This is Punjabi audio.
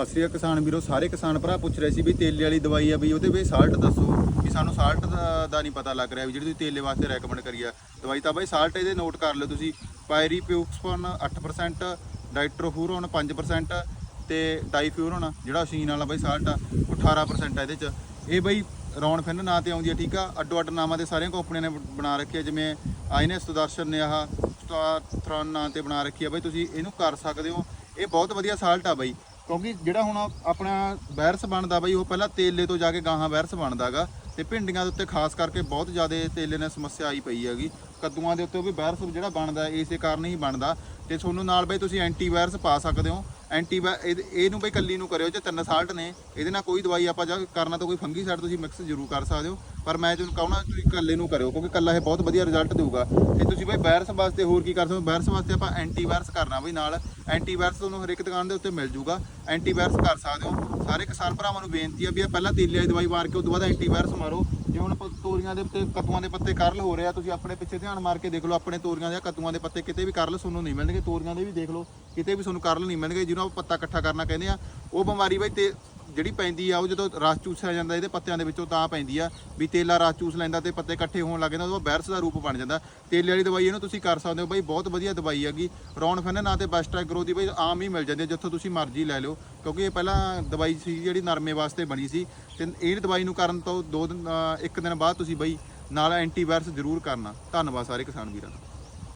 ਸਤਿ ਸ੍ਰੀ ਅਕਾਲ ਕਿਸਾਨ ਵੀਰੋ, ਸਾਰੇ ਕਿਸਾਨ ਭਰਾ ਪੁੱਛ ਰਹੇ ਸੀ ਵੀ ਤੇਲੇ ਵਾਲੀ ਦਵਾਈ ਆ ਵੀ ਉਹਦੇ ਵਿੱਚ ਸਾਲਟ ਦੱਸੋ। ਵੀ ਸਾਨੂੰ ਸਾਲਟ ਦਾ ਨਹੀਂ ਪਤਾ ਲੱਗ ਰਿਹਾ ਵੀ ਜਿਹੜੀ ਤੁਸੀਂ ਤੇਲੇ ਵਾਸਤੇ ਰეკਮੈਂਡ ਕਰੀ ਆ ਦਵਾਈ, ਤਾਂ ਬਾਈ ਸਾਲਟ ਇਹਦੇ ਨੋਟ ਕਰ ਲਓ ਤੁਸੀਂ। ਪਾਇਰੀਪਿਊਕਸਪਨ 8% ਡਾਈਟ੍ਰੋਫੂਰੋਨ 5% ਤੇ ਡਾਈਫਿਊਰੋਨ ਜਿਹੜਾ ਅਸੀਨ ਵਾਲਾ ਬਾਈ ਸਾਲਟ ਆ, ਉਹ 18% ਆ ਇਹਦੇ ਚ। ਇਹ ਬਾਈ ਰੌਣ ਫਿਨ ਨਾਂ ਤੇ ਆਉਂਦੀ ਆ, ਠੀਕ ਆ? ਅੱਡੋ ਅੱਡ ਨਾਮਾਂ ਤੇ ਸਾਰੀਆਂ ਕੰਪਨੀਆਂ ਨੇ ਬਣਾ ਰੱਖੀ ਆ, ਜਿਵੇਂ ਆਈਨੈਸ ਸੁਦਰਸ਼ਨ ਨੇ ਆਹ, ਸਟਾਰਥਰਨ ਨਾਂ ਤੇ ਬਣਾ ਰੱਖੀ ਆ। ਬਾਈ ਤੁਸੀਂ ਇਹਨੂੰ ਕਰ ਸਕਦੇ ਹੋ। ਇਹ ਬਹੁਤ ਵਧੀਆ ਸਾਲਟ ਆ ਬਾਈ। ਕਿਉਂਕਿ ਜਿਹੜਾ ਹੁਣ ਆਪਣਾ ਵਾਇਰਸ ਬਣਦਾ ਬਈ, ਉਹ ਪਹਿਲਾਂ ਤੇਲੇ ਤੋਂ ਜਾ ਕੇ ਗਾਹਾਂ ਵਾਇਰਸ ਬਣਦਾਗਾ ਤੇ ਭਿੰਡੀਆਂ ਦੇ ਉੱਤੇ ਖਾਸ ਕਰਕੇ ਬਹੁਤ ਜ਼ਿਆਦਾ ਤੇਲੇ ਨਾਲ ਸਮੱਸਿਆ ਆਈ ਪਈ ਹੈਗੀ। ਕੱਦੂਆਂ ਦੇ ਉੱਤੇ ਉਹ ਵੀ ਵਾਇਰਸ ਜਿਹੜਾ ਬਣਦਾ, ਇਸੇ ਕਾਰਨ ਹੀ ਬਣਦਾ। ਤੇ ਤੁਹਾਨੂੰ ਨਾਲ ਬਈ ਤੁਸੀਂ ਐਂਟੀ ਵਾਇਰਸ ਪਾ ਸਕਦੇ ਹੋ। ਐਂਟੀ ਇਹਨੂੰ ਬਈ ਕੱਲੀ ਨੂੰ ਕਰਿਓ ਜੇ ਤਿੰਨ ਸਾਲਟ ਨੇ, ਇਹਦੇ ਨਾਲ ਕੋਈ ਦਵਾਈ ਆਪਾਂ ਜਾ ਕਰਨਾ ਤਾਂ ਕੋਈ ਫੰਗੀ ਫੰਗੀਸਾਈਡ ਤੁਸੀਂ ਮਿਕਸ ਜ਼ਰੂਰ ਕਰ ਸਕਦੇ ਹੋ। ਪਰ ਮੈਂ ਤੁਹਾਨੂੰ ਕਹਣਾ ਤੁਸੀਂ ਇਕੱਲੇ ਨੂੰ ਕਰਿਓ, ਕਿਉਂਕਿ ਇਕੱਲਾ ਇਹ ਬਹੁਤ ਵਧੀਆ ਰਿਜ਼ਲਟ ਦੇਊਗਾ। ਤੇ ਤੁਸੀਂ ਬਈ ਵਾਇਰਸ ਵਾਸਤੇ ਹੋਰ ਕੀ ਕਰ ਸਕਦੇ ਹੋ? ਵਾਇਰਸ ਵਾਸਤੇ ਆਪਾਂ ਐਂਟੀ ਵਾਇਰਸ ਕਰਨਾ ਬਈ ਨਾਲ। ਐਂਟੀ ਵਾਇਰਸ ਤੁਹਾਨੂੰ ਹਰ ਇੱਕ ਦੁਕਾਨ ਦੇ ਉੱਤੇ ਮਿਲ ਜੂਗਾ। ਐਂਟੀ ਵਾਇਰਸ ਕਰ ਸਕਦੇ ਹੋ। ਸਾਰੇ ਕਿਸਾਨ ਭਰਾਵਾਂ ਨੂੰ ਬੇਨਤੀ ਆ ਵੀ ਇਹ ਪਹਿਲਾਂ ਤੇਲੇ ਵਾਲੀ ਦਵਾਈ ਮਾਰ ਕੇ, ਉਸ ਤੋਂ ਬਾਅਦ ਐਂਟੀ ਵਾਇਰਸ ਮਾਰੋ। ਜੇ ਹੁਣ ਤੋਰੀਆਂ ਦੇ ਉੱਤੇ ਕੱਦੂਆਂ ਦੇ ਪੱਤੇ ਕਰਲ ਹੋ ਰਿਹਾ, ਤੁਸੀਂ ਆਪਣੇ ਪਿੱਛੇ ਧਿਆਨ ਮਾਰ ਕੇ ਦੇਖ ਲਓ, ਆਪਣੇ ਤੋਰੀਆਂ ਦੇ ਕੱਦੂਆਂ ਦੇ ਪੱਤੇ ਕਿਤੇ ਵੀ ਕਰਲ ਤੁਹਾਨੂੰ ਨਹੀਂ ਮਿਲਣਗੇ। ਤੋਰੀਆਂ ਦੇ ਵੀ ਦੇਖ ਲਓ, ਕਿਤੇ ਵੀ ਤੁਹਾਨੂੰ ਕਰਲ ਨਹੀਂ ਮਿਲਣਗੇ। ਜਿਹਨੂੰ ਆਪਾਂ ਪੱਤਾ ਇਕੱਠਾ ਕਰਨਾ ਕਹਿੰਦੇ ਆ, ਉਹ ਬਿਮਾਰੀ ਬਈ ਤੇ ਜਿਹੜੀ ਪੈਂਦੀ ਆ, ਉਹ ਜਦੋਂ ਰਸ ਚੂਸਿਆ ਜਾਂਦਾ, ਇਹਦੇ ਪੱਤਿਆਂ ਦੇ ਵਿੱਚੋਂ ਤਾਂ ਪੈਂਦੀ ਆ, ਵੀ ਤੇਲਾ ਰਸ ਚੂਸ ਲੈਂਦਾ ਤੇ ਪੱਤੇ ਇਕੱਠੇ ਹੋਣ ਲੱਗ ਜਾਂਦੇ, ਉਦੋਂ ਵਾਇਰਸ ਦਾ ਰੂਪ ਬਣ ਜਾਂਦਾ। ਤੇਲੇ ਵਾਲੀ ਦਵਾਈ ਇਹਨੂੰ ਤੁਸੀਂ ਕਰ ਸਕਦੇ ਹੋ, ਬਈ ਬਹੁਤ ਵਧੀਆ ਦਵਾਈ ਹੈਗੀ। ਰੌਣ ਫੈਨ ਨਾ ਤੇ ਬੈਸਟਾ ਗਰੋ ਦੀ ਬਈ ਆਮ ਹੀ ਮਿਲ ਜਾਂਦੀ ਹੈ ਜਿੱਥੋਂ ਤੁਸੀਂ ਮਰਜ਼ੀ ਲੈ ਲਿਓ, ਕਿਉਂਕਿ ਇਹ ਪਹਿਲਾਂ ਦਵਾਈ ਸੀ, ਜਿਹੜੀ ਨਰਮੇ ਵਾਸਤੇ ਬਣੀ ਸੀ। ਤੇ ਇਹ ਦਵਾਈ ਨੂੰ ਕਰਨ ਤੋਂ ਦੋ ਦਿਨ ਇੱਕ ਦਿਨ ਬਾਅਦ ਤੁਸੀਂ ਬਈ ਨਾਲ ਐਂਟੀ ਵਾਇਰਸ ਜ਼ਰੂਰ ਕਰਨਾ। ਧੰਨਵਾਦ ਸਾਰੇ ਕਿਸਾਨ ਵੀਰਾਂ ਦਾ।